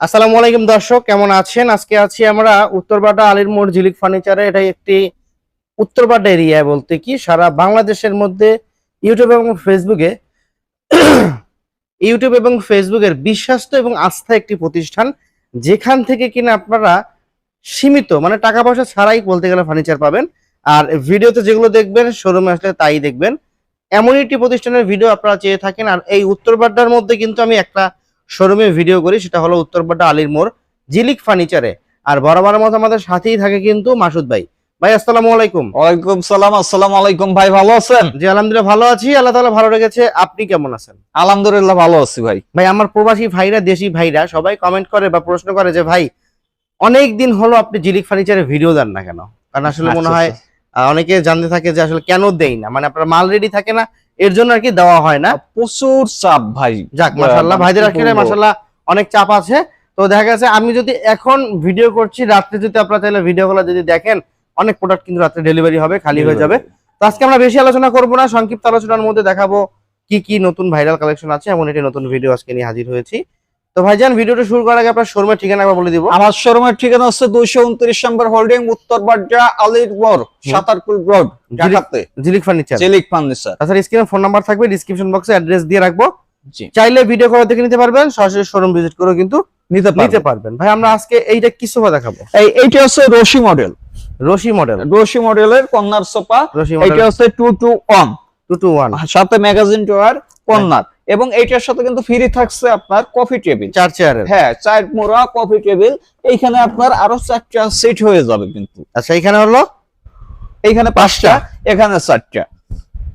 আসসালামু আলাইকুম দর্শক, কেমন আছেন? আজকে আছি আমরা উত্তরবাড্ডা আলীর মোড় ঝিলিক ফার্নিচারে। এটা একটি উত্তরবাড্ডা এরিয়া বলতে কি, সারা বাংলাদেশের মধ্যে ইউটিউব এবং ফেসবুকে ইউটিউব এবং ফেসবুকের বিশ্বাস্ত এবং আস্থা একটি প্রতিষ্ঠান, যেখান থেকে কিনা আপনারা সীমিত মানে টাকা পয়সা ছাড়াই বলতে গেলে ফার্নিচার পাবেন। আর ভিডিওতে যেগুলো দেখবেন শোরুমে আসলে তাই দেখবেন। এমনই একটি প্রতিষ্ঠানের ভিডিও আপনারা চেয়ে থাকেন। আর এই উত্তরবাড্ডার মধ্যে কিন্তু আমি একটা শোরুমে ভিডিও করি সেটা হলো উত্তরপাড্ডা আলীর মোড় জিলিক ফার্নিচারে। আর বরাবর মতো আমাদের সাথেই থাকে কিন্তু মাসুদ ভাই। ভাই আসসালামু আলাইকুম। ওয়ালাইকুম সালাম আসসালামু আলাইকুম ভাই ভালো আছেন? জি আলহামদুলিল্লাহ ভালো আছি আল্লাহ তাআলা ভালো রেখেছে আপনি কেমন আছেন? আলহামদুলিল্লাহ ভালো আছি ভাই। ভাই আমার প্রবাসী ভাইরা দেশি ভাইরা সবাই কমেন্ট করে বা প্রশ্ন করে যে ভাই অনেক দিন হলো আপনি জিলিক ফার্নিচারে ভিডিও দেন না কেন? কারণ আসলে মনে আচ্ছা, হয় অনেকে জানতে থাকে যে আসলে কেন দেই না? মানে আপনার মাল রেডি থাকে না এর জন্য আর কি দেওয়া হয় না। প্রচুর চাপ ভাই। যাক মাশাল্লাহ মানে ভাইদের আসলে মাসাল্লাহ অনেক চাপ আছে। তো দেখা গেছে আমি যদি এখন ভিডিও করছি রাত্রে যদি আপনারা চাইলে ভিডিওগুলো যদি দেখেন অনেক প্রোডাক্ট কিন্তু রাত্রে ডেলিভারি হবে খালি হয়ে যাবে। তো আজকে আমরা বেশি আলোচনা করব না সংক্ষিপ্ত আলোচনার মধ্যে দেখাবো কি কি নতুন ভাইরাল কালেকশন আছে এমন একটি নতুন ভিডিও আজকে নিয়ে হাজির হয়েছি। তো ভাইজান ভিডিওটা শুরু করার আগে আপনার শোরুমের ঠিকানা একবার বলে দিব। আমার শোরুমের ঠিকানা হচ্ছে দুইশো উনত্রিশ নম্বর হোল্ডিং উত্তর বাড্ডা আলির মোড় সাতারকুল রোড ঢাকাতে। জিলিক ফার্নিচার। জেলিক ফার্নিচার। তাছাড়া স্ক্রিনে ফোন নাম্বার থাকবে ডিসক্রিপশন বক্সে অ্যাড্রেস দিয়ে রাখব। জি। চাইলে ভিডিও করে দেখে নিতে পারবেন সরাসরি শোরুম ভিজিট করে কিন্তু নিতে নিতে পারবেন। ভাই আমরা আজকে এইটা কি সোফা দেখাবো। এই এইটা হচ্ছে রশি মডেল রশি মডেল রশি মডেলের কর্নার সোফা। এইটা হচ্ছে two two one two two one সাথে ম্যাগাজিন ড্রয়ার কর্নার এবং এইটার সাথে কিন্তু ফ্রি থাকছে আপনার কফি টেবিল চার চেয়ারের হ্যাঁ চার মোড়া কফি টেবিল এইখানে আপনার আরও চারটা সেট হয়ে যাবে কিন্তু। আচ্ছা এখানে হলো? এইখানে পাঁচটা। এখানে চারটা।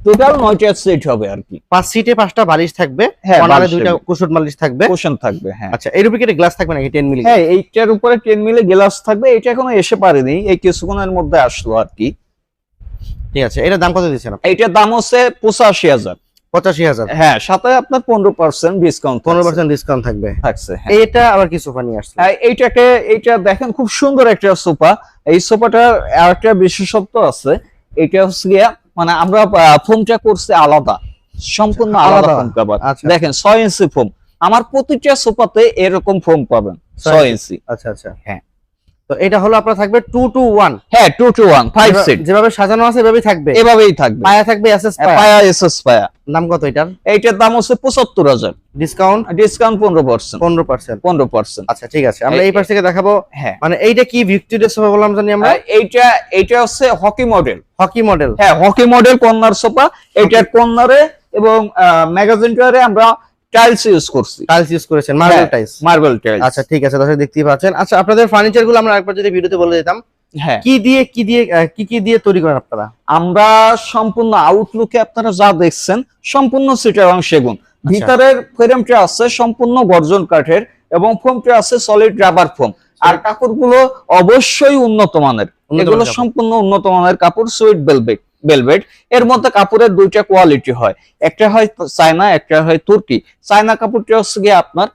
টোটাল নয়টা সেট হবে আর কি। পাঁচ সিটে পাঁচটা বালিশ থাকবে। হ্যাঁ, দুইটা। কুশন বালিশ থাকবে। পোষণ থাকবে হ্যাঁ। আচ্ছা এর উপরে গ্লাস থাকবে নাকি? টেন মিলি হ্যাঁ এইটার উপরে টেন মিলে গ্লাস থাকবে। এটা এখনও এসে পারেনি। এই কিছুক্ষণের মধ্যে আসলো আর কি। ঠিক আছে এটার দাম কত দিচ্ছেন আপনি? এইটার দাম হচ্ছে পঁচাশি হাজার। পঁচাশি হাজার। হ্যাঁ সাথে আপনার পনেরো পার্সেন্ট ডিসকাউন্ট পনেরো পার্সেন্ট ডিসকাউন্ট থাকবে। থাকছে হ্যাঁ। আবার কি সোফা নিয়ে আসছে হ্যাঁ, এইটাকে এইটা দেখেন খুব সুন্দর একটা সোফা। এই সোফাটার আরেকটা বিশেষত্ব আছে এটা হচ্ছে মানে আমরা ফোমটা করছি আলাদা সম্পূর্ণ আলাদা। ফোম আচ্ছা। দেখেন ছয় ইঞ্চি ফোম আমার প্রতিটা সোফাতে এরকম ফোম পাবেন ছয় ইঞ্চি আচ্ছা আচ্ছা। হ্যাঁ। তো এটা হলো আপনার থাকবে টু টু ওয়ান হ্যাঁ two two one five seat যেভাবে সাজানো আছে এভাবেই থাকবে। এভাবেই থাকবে। পায়া থাকবে এসএস পায়া। এসএস পায়া। দাম কত এটার? এইটার দাম হচ্ছে পঁচাত্তর হাজার। ডিসকাউন্ট ডিসকাউন্ট পনেরো পার্সেন্ট পনেরো পার্সেন্ট পনেরো পার্সেন্ট আচ্ছা ঠিক আছে। আমরা এই- পাশ থেকে দেখাবো। হ্যাঁ। মানে এইটা কি ভিক্টোরিয়া সোফা বললাম জানি আমরা? এইটা এইটা হচ্ছে হকি মডেল হকি মডেল হ্যাঁ হকি মডেল কর্নার সোফা। এটার কর্নারে এবং ম্যাগাজিনটারে আমরা টাইলস ইউজ করছি। টাইলস ইউজ করেছেন মার্বেল টাইলস মার্বেল টাইলস আচ্ছা ঠিক আছে দর্শক দেখতেই পাচ্ছেন। আচ্ছা আপনাদের ফার্নিচারগুলো আমরা একবার যদি ভিডিওতে বলে দিতাম হ্যাঁ। কি দিয়ে কি দিয়ে কি কি দিয়ে তৈরি করেন আপনারা? আমরা সম্পূর্ণ আউটলুকে আপনারা যা দেখছেন সম্পূর্ণ সিটার এবং সেগুন। আচ্ছা। ভিতরের ফ্রেমটা আছে সম্পূর্ণ গর্জন কাঠের এবং ফোমটা আছে সলিড রাবার ফোম আর কাপড়গুলো অবশ্যই উন্নত মানের। এগুলো সম্পূর্ণ উন্নত মানের কাপড় সুইট বেলভেট বেলভেট এর মধ্যে কাপড়ের দুইটা কোয়ালিটি হয়। একটা হয় চায়না একটা হয় তুর্কি। চায়না কাপড়টা হচ্ছে গিয়ে আপনার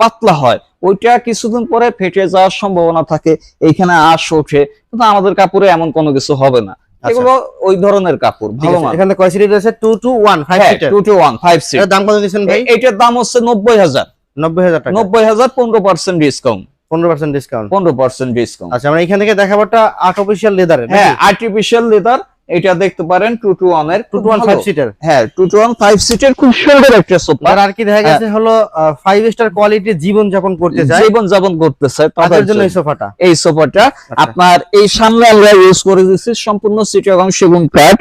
পাতলা হয়। ওইটা কিছুদিন পরে ফেটে যাওয়ার সম্ভাবনা থাকে এইখানে আঁশ ওঠে কিন্তু আমাদের কাপড়ে এমন কোনো কিছু হবে না। আচ্ছা। এগুলো ওই ধরনের কাপড় ভালো এখানে কয় আছে? টু টু দাম কত ভাই? দাম হচ্ছে টাকা। ডিসকাউন্ট ডিসকাউন্ট ডিসকাউন্ট আচ্ছা আমরা এখান থেকে দেখাবোটা আর্টিফিশিয়াল লেদারের হ্যাঁ আর্টিফিশিয়াল লেদার এটা দেখতে পারেন টু টু ওয়ানের two two one five seater হ্যাঁ টু টু ওয়ান ফাইভ সিটের খুব সুন্দর একটা সোফা আর কি দেখা গেছে হলো ফাইভ স্টার কোয়ালিটি জীবন যাপন করতে চায়। জীবন যাপন করতে চায় তাদের জন্য এই সোফাটা। এই সোফাটা আচ্ছা। আপনার এই সামনে আমরা ইউজ করে দিচ্ছি সম্পূর্ণ সিটি এবং সেগুন কাঠ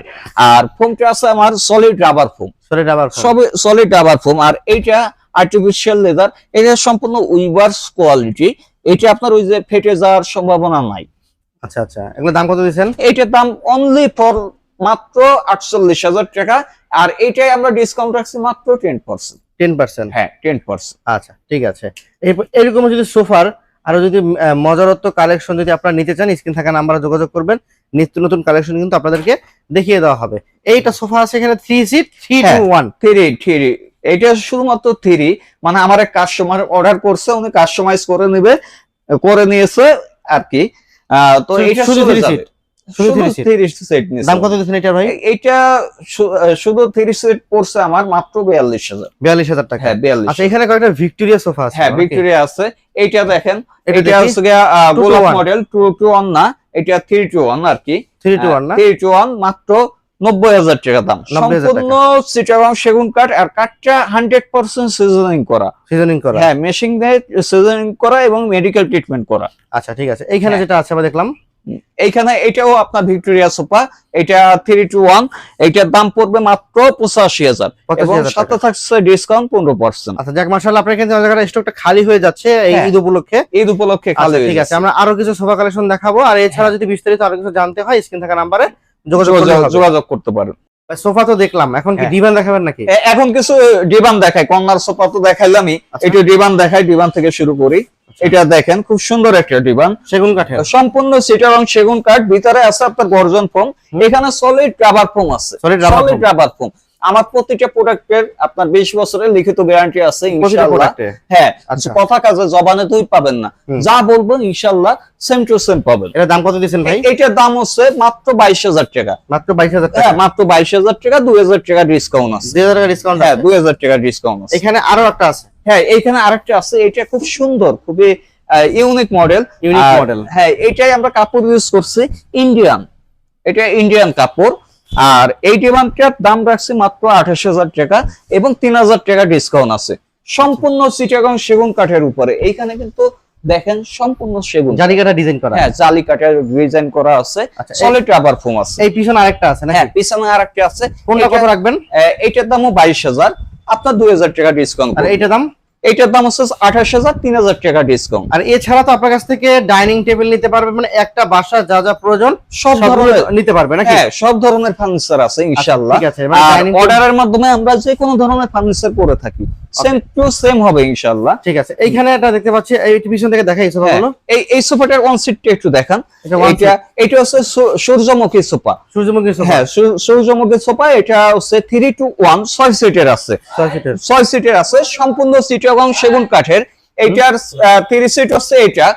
আর ফোমটা আছে আমার সলিড রাবার ফোম সলিড আবার সব সলিড রাবার ফোম আর এইটা আর্টিফিশিয়াল লেদার এটা সম্পূর্ণ উইভার্স কোয়ালিটি এটা আপনার ওই যে ফেটে যাওয়ার সম্ভাবনা নাই। আচ্ছা আচ্ছা। এগুলো দাম কত দিচ্ছেন এইটার দাম অনলি ফর মাত্র আটচল্লিশ হাজার টাকা। আর এইটাই আমরা ডিসকাউন্ট রাখছি মাত্র টেন পার্সেন্ট টেন পার্সেন্ট হ্যাঁ টেন পার্সেন্ট আচ্ছা ঠিক আছে। এরকম যদি সোফার আরও যদি মজারত্ব কালেকশন যদি আপনারা নিতে চান স্ক্রিন থাকা নাম্বারে যোগাযোগ করবেন। নিত্য নতুন কালেকশন কিন্তু আপনাদেরকে দেখিয়ে দেওয়া হবে। এইটা সোফা আছে এখানে three seat three two. One three three এটা শুধুমাত্র থ্রি মানে আমার এক কাস্টমার অর্ডার করছে উনি কাস্টমাইজ করে নেবে করে নিয়েছে আর কি। তো শুধু- এটা? থ্রি সেট দাম কত দিচ্ছেন এটা ভাই? এইটা শুধু থ্রি সেট পড়ছে আমার মাত্র বিয়াল্লিশ হাজার। বিয়াল্লিশ হাজার টাকা। হ্যাঁ বিয়াল্লিশ। আচ্ছা এখানে কয়েকটা ভিক্টোরিয়া সোফা আছে হ্যাঁ ভিক্টোরিয়া আছে। এইটা দেখেন এটা হচ্ছে গোলাপ মডেল টু টু ওয়ান না এটা থ্রি টু ওয়ান আর কি। থ্রি টু ওয়ান না? থ্রি টু ওয়ান মাত্র নব্বই হাজার টাকা দাম। 90,000 সম্পূর্ণ চিটাগাং সেগুন কাঠ আর কাঠটা হান্ড্রেড পার্সেন্ট সিজনিং করা। সিজনিং করা। হ্যাঁ মেশিন দিয়ে সিজনিং করা এবং মেডিকেল ট্রিটমেন্ট করা। আচ্ছা ঠিক আছে। এইখানে হ্যাঁ। যেটা আছে আমরা দেখলাম। এইখানে এটাও আপনার ভিক্টোরিয়া সোফা। এটা থ্রি টু ওয়ান এটার দাম পড়বে মাত্র পঁচাশি হাজার। এবং সাথে থাকছে ডিসকাউন্ট পনেরো পার্সেন্ট। আচ্ছা যাক মাশাআল্লাহ আপনার কিন্তু জায়গাটা স্টকটা খালি হয়ে যাচ্ছে এই হ্যাঁ। ঈদ উপলক্ষে। ঈদ উপলক্ষে খালি আচ্ছা, ঠিক আছে। আমরা আরও কিছু সোফা কালেকশন দেখাবো। আর এছাড়া যদি বিস্তারিত আরও কিছু জানতে হয় স্ক্রিন থাকা নাম্বারে যোগাযোগ করতে পারেন সোফা তো দেখলাম এখন কি হ্যাঁ। ডিভান দেখাবেন নাকি? এখন কিছু ডিবান দেখাই কর্নার সোফা তো দেখাইলামই। এটা একটু ডিবান দেখাই ডিবান থেকে শুরু করি। এটা দেখেন খুব সুন্দর একটা ডিবান সেগুন কাঠের। সম্পূর্ণ সিটার এবং সেগুন কাঠ ভিতরে আছে আপনার গর্জন ফোম। এখানে সলিড রাবার ফোম আছে। সলিড রাবার ফোম আমার প্রতিটা প্রোডাক্টের আপনার বিশ বছরের লিখিত গ্যারান্টি আছে ইনশাআল্লাহ। হ্যাঁ আচ্ছা। কথা কাজে জবানে তুই পাবেন না। যা বলব ইনশাআল্লাহ সেম টু সেম পাবেন। এটা দাম কত দিয়েছেন ভাই? এটার দাম হচ্ছে মাত্র বাইশ হাজার টাকা। মাত্র বাইশ হাজার হ্যাঁ মাত্র বাইশ হাজার টাকা দুই হাজার টাকা ডিসকাউন্ট আছে। দুই হাজার টাকা ডিসকাউন্ট হ্যাঁ দুই হাজার টাকা ডিসকাউন্ট আছে। এখানে আরও একটা আছে। হ্যাঁ এইখানে আরেকটা আছে এটা খুব সুন্দর খুবই ইউনিক মডেল ইউনিক মডেল হ্যাঁ এটাই আমরা কাপড় ইউজ করছি ইন্ডিয়ান এটা ইন্ডিয়ান কাপড়। আর এই ডিমান্ডটার দাম রাখছি মাত্র আঠাশ হাজার টাকা এবং তিন হাজার টাকা ডিসকাউন্ট আছে। সম্পূর্ণ সিটাগং সেগুন কাঠের উপরে। এইখানে কিন্তু দেখেন সম্পূর্ণ সেগুন। জারিকাটা ডিজাইন করা হ্যাঁ জালি কাঠের ডিজাইন করা আছে। সলিড রাবার ফোম আছে। এই পিছনে আরেকটা আছে না হ্যাঁ পিছনে আরেকটা আছে। কোনটা কত রাখবেন? এইটার দামও বাইশ হাজার। আপনার দুই হাজার টাকা ডিসকাউন্ট আর এইটা দাম? এইটার দাম হচ্ছে আঠাশ হাজার তিন হাজার টাকা ডিসকাউন্ট আর এছাড়া তো আপনার কাছ থেকে ডাইনিং টেবিল নিতে পারবে মানে একটা বাসা যা যা প্রয়োজন সব ধরনের নিতে পারবে নাকি? হ্যাঁ সব ধরনের ফার্নিচার আছে ইনশাল্লাহ ঠিক আছে, মানে অর্ডারের মাধ্যমে আমরা যে কোনো ধরনের ফার্নিচার করে থাকি। সেম টু সেম হবে ইনশাআল্লাহ। ঠিক আছে। এইখানে এটা দেখতে পাচ্ছি এই পিছন থেকে হ্যাঁ, সোফাগুলো এই এই সোফাটার ওয়ান সিটটা একটু দেখান। এটা এটা হচ্ছে সূর্যমুখী সোফা সূর্যমুখী সোফা হ্যাঁ সূর্যমুখী সোফা এটা হচ্ছে থ্রি টু ওয়ান ছয় সিটের আছে। ছয় সিটের ছয় সিটের আছে সম্পূর্ণ সিট এবং সেগুন কাঠের। এইটার থ্রি সিট হচ্ছে এটা।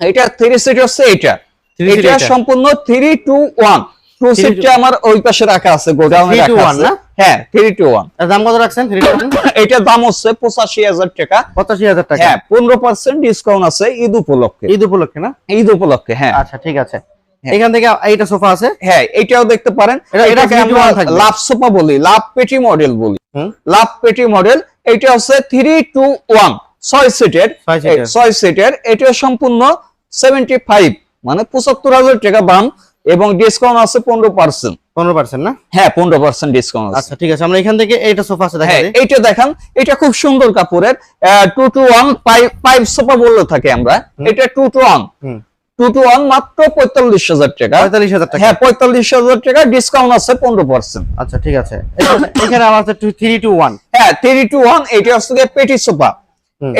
এটা থ্রি সিট হচ্ছে এটা। এটা। সম্পূর্ণ থ্রি টু ওয়ান টু সিটটা আমার ওই পাশে রাখা আছে গোডাউনে রাখা আছে? হ্যাঁ থ্রি টু ওয়ান দাম কত রাখছেন? এটার দাম হচ্ছে পঁচাশি হাজার টাকা। পঁচাশি হাজার টাকা। হ্যাঁ পনেরো পার্সেন্ট ডিসকাউন্ট আছে ঈদ উপলক্ষে। ঈদ উপলক্ষে না? ঈদ উপলক্ষে হ্যাঁ। আচ্ছা ঠিক আছে। এখান থেকে এইটা সোফা আছে? হ্যাঁ এটাও দেখতে পারেন। এটা- এটা এটাকে আমরা লাভ সোফা বলি লাভ পেটি মডেল বলি। লাভ পেটি মডেল এটা হচ্ছে থ্রি টু ওয়ান ছয় সিটের। ছয় সিটের এটা সম্পূর্ণ সেভেন্টি ফাইভ মানে পঁচাত্তর হাজার টাকা দাম। এবং ডিসকাউন্ট আছে পনেরো পার্সেন্ট পনেরো পার্সেন্ট না? হ্যাঁ পনেরো পার্সেন্ট ডিসকাউন্ট আছে। আচ্ছা ঠিক আছে আমরা এখান থেকে এইটা সোফা আছে হ্যাঁ এইটা দেখান এটা খুব সুন্দর কাপড়ের two two one pipe sofa বললে থাকে আমরা। এটা two two one two two one মাত্র পঁয়তাল্লিশ হাজার টাকা। পঁয়তাল্লিশ হাজার টাকা। হ্যাঁ পঁয়তাল্লিশ হাজার টাকা ডিসকাউন্ট আছে পনেরো পার্সেন্ট আচ্ছা ঠিক আছে। এখানে- আমার থ্রি টু ওয়ান হ্যাঁ থ্রি টু ওয়ান এটা হচ্ছে পেটি সোফা।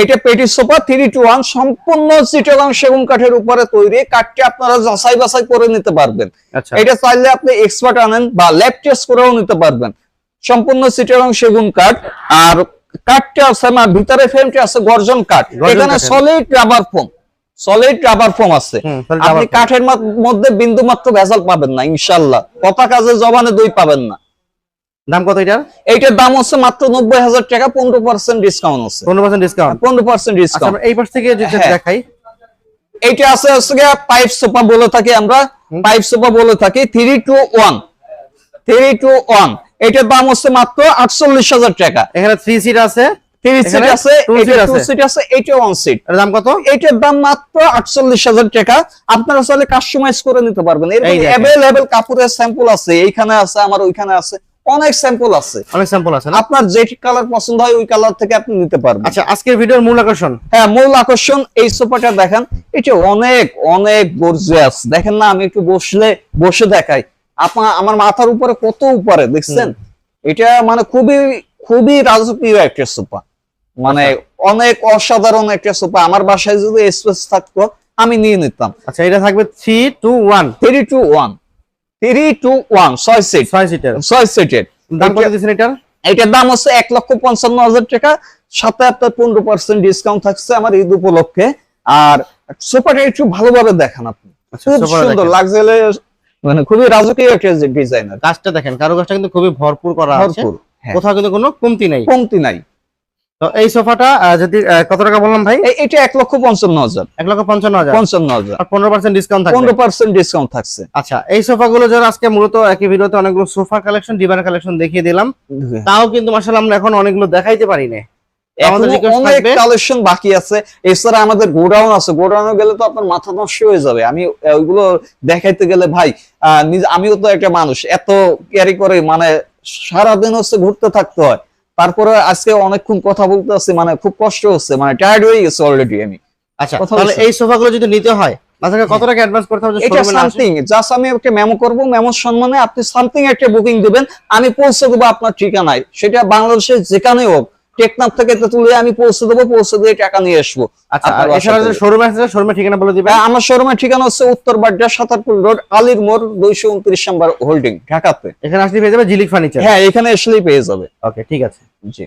এটা পেটি সোফা থ্রি টু ওয়ান সম্পূর্ণ চিটাগাং সেগুন কাঠের উপরে তৈরি। কাঠটি আপনারা যাচাই বাছাই করে নিতে পারবেন। আচ্ছা। এটা চাইলে আপনি এক্সপার্ট আনেন বা ল্যাব টেস্ট করেও নিতে পারবেন। সম্পূর্ণ চিটাগাং সেগুন কাঠ। আর কাঠটা আছে না ভিতরে ফ্রেমটা আছে গর্জন কাঠ। এখানে। Solid rubber foam solid rubber foam আছে। আপনি কাঠের মধ্যে বিন্দু মাত্র ভেজাল পাবেন না ইনশাল্লাহ কথা কাজে জবানে দই পাবেন না। দাম কত এটার? এইটার দাম হচ্ছে মাত্র নব্বই হাজার টাকা পনেরো পার্সেন্ট ডিসকাউন্ট আছে পনেরো পার্সেন্ট ডিসকাউন্ট পনেরো পার্সেন্ট আচ্ছা ডিসকাউন্ট এই পাশ থেকে হ্যাঁ। দেখাই। এইটা আছে হচ্ছে পাইপ সোফা বলে থাকি আমরা। পাইপ সোফা বলে থাকি three two one three two one এটার দাম হচ্ছে মাত্র আটচল্লিশ হাজার টাকা। এখানে থ্রি সিট আছে। থ্রি সিট আছে এটা seat সিট আছে। এইটা ওয়ান সিট এর দাম কত? এটার দাম মাত্র আটচল্লিশ হাজার টাকা। আপনারা কাস্টমাইজ করে নিতে পারবেন। কাপড়ের স্যাম্পল আছে এইখানে আছে আমার ওইখানে আছে। অনেক স্যাম্পল আছে। অনেক স্যাম্পল আছে আপনার যে কালার পছন্দ হয় ওই কালার থেকে আপনি নিতে পারবেন। আচ্ছা আজকের ভিডিওর মূল আকর্ষণ? হ্যাঁ মূল আকর্ষণ এই সোফাটা দেখেন। এটা অনেক অনেক গর্জিয়াস দেখেন না আমি একটু বসলে বসে দেখাই। আপনার আমার মাথার উপরে কত উপরে দেখছেন? এটা মানে খুবই খুবই রাজকীয় একটা সোফা মানে অনেক অসাধারণ একটা সোফা আমার বাসায় যদি স্পেস থাকতো আমি নিয়ে নিতাম। আচ্ছা এটা থাকবে three two one three two one three two one ছয় সিট ছয় সিটের ছয় সিটের দাম কত দিচ্ছেন এটার? এটার দাম হচ্ছে এক লক্ষ পঞ্চান্ন হাজার টাকা। সাথে আপনার পনেরো পার্সেন্ট ডিসকাউন্ট থাকছে আমার ঈদ উপলক্ষে আর সোফাটা একটু ভালোভাবে দেখান আপনি। আচ্ছা, খুব সুন্দর। মানে খুবই রাজকীয় একটা ডিজাইনার কাজটা দেখেন কারও কাজটা কিন্তু খুবই ভরপুর করা আছে। হ্যাঁ, কোথাও কিন্তু কোনো কমতি নেই। কমতি নাই। তো এই সোফাটা যদি কত টাকা বললাম ভাই? এটা এক লক্ষ পঞ্চান্ন হাজার। এক লক্ষ পঞ্চান্ন হাজার? পঞ্চান্ন হাজার। পনেরো পার্সেন্ট ডিসকাউন্ট পনেরো পার্সেন্ট ডিসকাউন্ট থাকছে। আচ্ছা এই সোফাগুলো যারা আজকে মূলত একই ভিডিওতে অনেকগুলো সোফা কালেকশন ডিভার কালেকশন দেখিয়ে দিলাম তাও কিন্তু মাসাল আমরা এখন অনেকগুলো দেখাইতে পারি না অনেক কালেকশন বাকি আছে। এছাড়া আমাদের গোডাউন আছে। গোডাউনে গেলে তো আপনার মাথা নষ্ট হয়ে যাবে। আমি ওইগুলো দেখাইতে গেলে ভাই আহ, আমিও তো একটা মানুষ। এত ক্যারি করে মানে সারাদিন হচ্ছে ঘুরতে থাকতে হয়। তারপরে আজকে অনেকক্ষণ কথা বলতে আসছি মানে খুব কষ্ট হচ্ছে মানে টায়ার্ড হয়ে গেছে অলরেডি আমি। আচ্ছা তাহলে এই সোফাগুলো যদি নিতে হয় মাঝখানে কত টাকা অ্যাডভান্স করতে হবে? এটা? সামথিং জাস্ট আমি একটা মেমো করব মেমোর সম্মানে আপনি সামথিং একটা বুকিং দিবেন আমি পৌঁছে দেবো আপনার ঠিকানায়। সেটা বাংলাদেশের যেখানে হোক টেকনাফ থেকে তুলে আমি পৌঁছে দেবো পৌঁছে দিয়ে টাকা নিয়ে আসব। আচ্ছা শোরুমের ঠিকানা বলে দিবেন? হ্যাঁ, আমার শোরুমের ঠিকানা হচ্ছে উত্তর বাড্ডা সাতারপুর রোড আলির মোড় দুইশো উনত্রিশ নাম্বার হোল্ডিং ঢাকাতে। এখানে আসলে পেয়ে যাবে জিলিক ফার্নিচার? হ্যাঁ এখানে আসলেই পেয়ে যাবে। ওকে ঠিক আছে। জি।